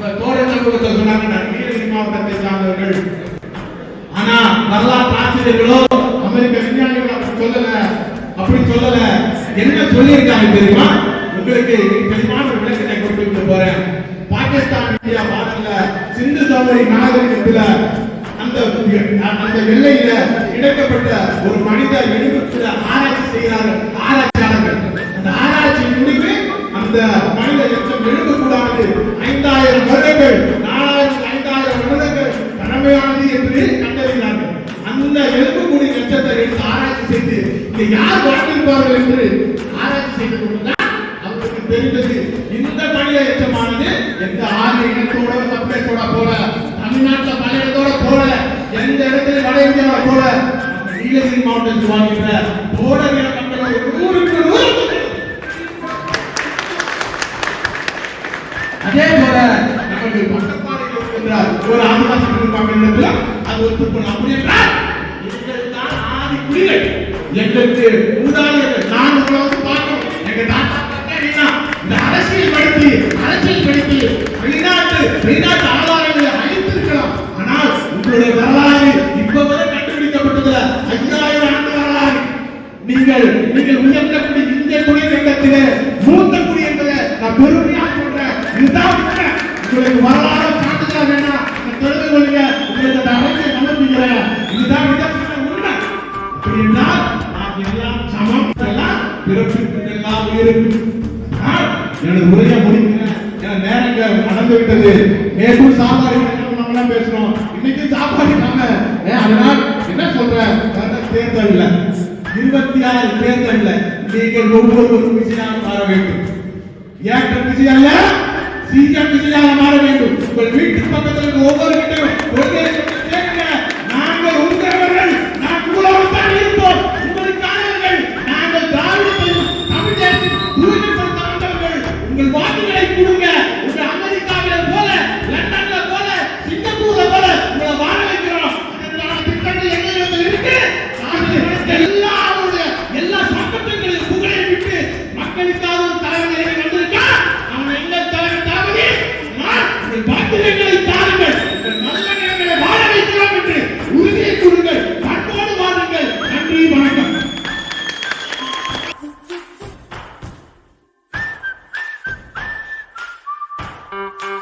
அந்த சொன்னாங்க நீலகிரி மாவட்டத்தை சார்ந்தவர்கள். ஆனா வரலாற்று ஆசிரியர்களோ அமெரிக்க விஞ்ஞானிகளோ அப்படி சொல்லல. அப்படி சொல்லல. என்ன சொல்லியிருக்காங்க தெரியுமா? உங்களுக்கு தெளிவான விளக்கத்தை போறேன். பாகிஸ்தான் இந்தியா பாடல்ல சிந்து நாகரிகத்துல அந்த அந்த எல்லையில இணைக்கப்பட்ட ஒரு மனித எழுபத்துல இதை யார் வாழ்ந்திருப்பார்கள் என்று ஆராய்ச்சி செய்து கொண்டுதான் அவருக்கு தெரிந்தது. இந்த மனித எச்சமானது எந்த ஆண் இனத்தோட சப்ளேட்டோட போல தமிழ்நாட்டில் பல இடத்தோட போல எந்த இடத்துல வட இந்தியாவோட போல நீலகிரி மாவட்டத்தில் வாழ்கின்ற தோழர் இன மக்களோட நூறுக்கு அதே போல நமக்கு பக்கப்பாறையில் இருக்கின்ற ஒரு ஆதிவாசி குடும்பம் அது ஒரு திருப்பணம் அப்படி என்றால் எங்கள் தான் ஆதி குடிகள். எங்களுக்கு கூடாது நான் உங்களை பார்க்கணும். எங்க தாத்தா பார்த்தீங்கன்னா இந்த அரசியல் படித்து அரசியல் படுத்தி வெளிநாட்டு வெளிநாட்டு ஆதாரங்களை அழித்திருக்கலாம். ஆனால் உங்களுடைய வரலாறு இப்ப வரை கண்டுபிடிக்கப்பட்டதுல ஐயாயிரம் ஆண்டு வரலாறு. நீங்கள் நீங்கள் உயர்ந்த குடி இந்திய குடியரங்கத்திலே மூத்த குடி என்பதை நான் பெருமையாக சொல்றேன். இதுதான் உங்களுக்கு வரலாறு சான்றிதழ் வேணாம். எல்லாம் எல்லாம் உயிருக்கு எனது உரையை முடிக்கிறேன். என நேரங்கள் நடந்து விட்டது. நேற்று சாப்பாடு நம்மளாம் பேசுறோம். இன்னைக்கு சாப்பாடு நம்ம. அதனால் என்ன சொல்றேன் தேர்தல்ல இருபத்தி ஆறு தேர்தல்ல நீங்கள் ஒவ்வொருவரும் விஜயாக மாற வேண்டும். ஏற்ற விஜய் அல்ல சிங்கம் விஜயாக மாற வேண்டும். உங்கள் வீட்டு பக்கத்தில் ஒவ்வொரு வீட்டையும் கொடுங்க உங்க அமெரிக்காவில போல லண்டன்ல போல சிங்கப்பூர்ல போல உங்களை வாழ வைக்கிறோம். திட்டங்கள் எங்களிடத்தில் இருக்கு. எல்லாருடைய எல்லா அவருடைய புகழை விட்டு மக்களுக்காக ஒரு தலைவர் வந்திருக்கா அவன் எங்க தலைவர் தளபதி நான் பாத்திரங்களை தாருங்கள் Thank you.